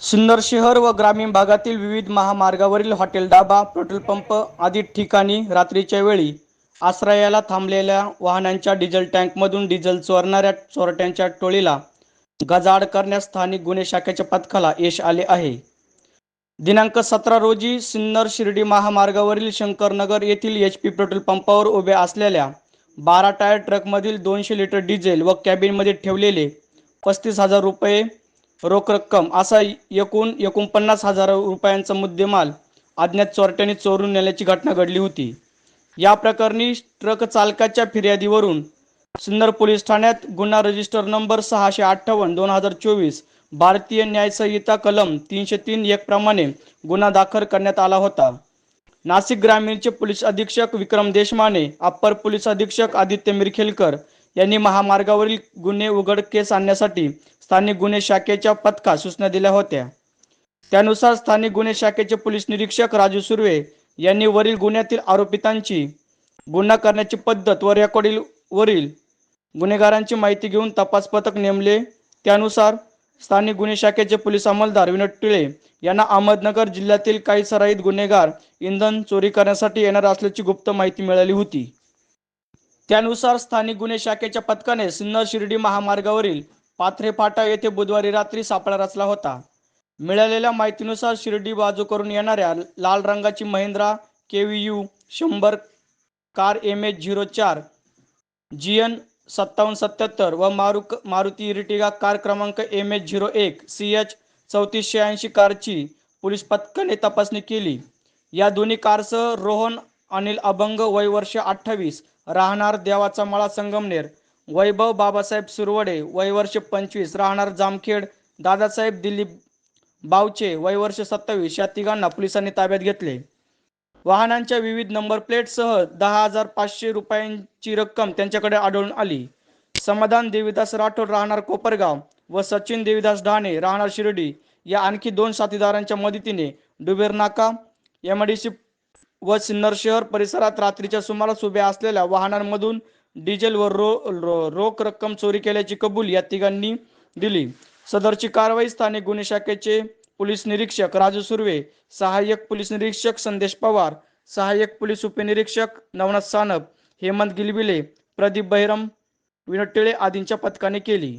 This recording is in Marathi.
सुंदर शहर व ग्रामीण भागातील विविध महामार्गावरील हॉटेल डाबा पेट्रोल पंप आदी ठिकाणी रात्रीच्या वेळी आश्रयाला थांबलेल्या वाहनांच्या डिझेल टँकमधून डिझेल चोरणाऱ्या चोरट्यांच्या टोळीला गजाआड करण्यास स्थानिक गुन्हे शाखेच्या पथकाला यश आले आहे. दिनांक सतरा रोजी सिन्नर शिर्डी महामार्गावरील शंकरनगर येथील एच पी पेट्रोल पंपावर उभ्या असलेल्या बारा टायर ट्रकमधील दोनशे लिटर डिझेल व कॅबिनमध्ये ठेवलेले पस्तीस हजार रुपये रोख रक्कम असा एकूण एकोणपन्नास हजार रुपयांचा मुद्देमाल अज्ञात चोरट्याने चोरून नेल्याची घटना घडली होती. या प्रकरणी ट्रक चालकाच्या फिर्यादीवरून सुंदर पोलीस ठाण्यात गुन्हा रजिस्टर नंबर सहाशे अठ्ठावन्न दोन हजार चोवीस भारतीय न्याय संहिता कलम तीनशे तीन एक प्रमाणे गुन्हा दाखल करण्यात आला होता. नाशिक ग्रामीणचे पोलीस अधीक्षक विक्रम देशमाने अप्पर पोलीस अधीक्षक आदित्य मिरखेलकर यांनी महामार्गावरील गुन्हे उघडकीस आणण्यासाठी स्थानिक गुन्हे शाखेच्या पथका सूचना दिल्या होत्या. त्यानुसार स्थानिक गुन्हे शाखेचे पोलीस निरीक्षक राजू सुर्वे यांनी वरील गुन्ह्यातील आरोपितांची गुन्हा करण्याची पद्धत व रेकॉर्डील वरील गुन्हेगारांची माहिती घेऊन तपास पथक नेमले. त्यानुसार स्थानिक गुन्हे शाखेचे पोलीस अंमलदार विनोद टिळे यांना अहमदनगर जिल्ह्यातील काही सराईत गुन्हेगार इंधन चोरी करण्यासाठी येणार असल्याची गुप्त माहिती मिळाली होती. त्यानुसार स्थानिक गुन्हे शाखेच्या पथकाने सिन्नर शिर्डी महामार्गावरील पाथरे फाटा येथे बुधवारी रात्री सापळा रचला होता. मिळालेल्या माहितीनुसार शिर्डी बाजू करून येणाऱ्या लाल रंगाची महिंद्रा के व्ही यू शंभर कार एम एच झिरो चार जी एन सत्तावन्न सत्याहत्तर व मारु मारुती इरिटिगा कार क्रमांक एम एच झिरो एक सी एच चौतीसशे ऐंशी कारची पोलीस पथकाने तपासणी केली. या दोन्ही कारसह रोहन अनिल अभंग वय वर्ष अठ्ठावीस राहणार देवाचा माळा संगमनेर वैभव बाबासाहेब सुरवडे वय वर्ष पंचवीस. राहणार जामखेड. दादासाहेब दिलीप बावचे वय वर्ष सत्तावीस. या तिघांना पोलिसांनी ताब्यात घेतले. वाहनांच्या विविध नंबर प्लेटसह दहा हजार पाचशे रुपयांची रक्कम त्यांच्याकडे आढळून आली. समाधान देवीदास राठोड राहणार कोपरगाव व सचिन देवीदास ढाणे राहणार शिर्डी. या आणखी दोन साथीदारांच्या मदतीने डुबेर नाका व सिन्नर शहर परिसरात रात्रीच्या सुमारास उभ्या असलेल्या वाहनांमधून डिझेल व रो रो- रोख रक्कम चोरी केल्याची कबूल या तिघांनी दिली. सदरची कारवाई स्थानिक गुन्हे शाखेचे पोलीस निरीक्षक राजू सुर्वे सहाय्यक पोलीस निरीक्षक संदेश पवार सहाय्यक पोलीस उपनिरीक्षक नवनाथ सानप हेमंत गिलबिले प्रदीप बहिरम विनोद टिळे आदींच्या पथकाने केली.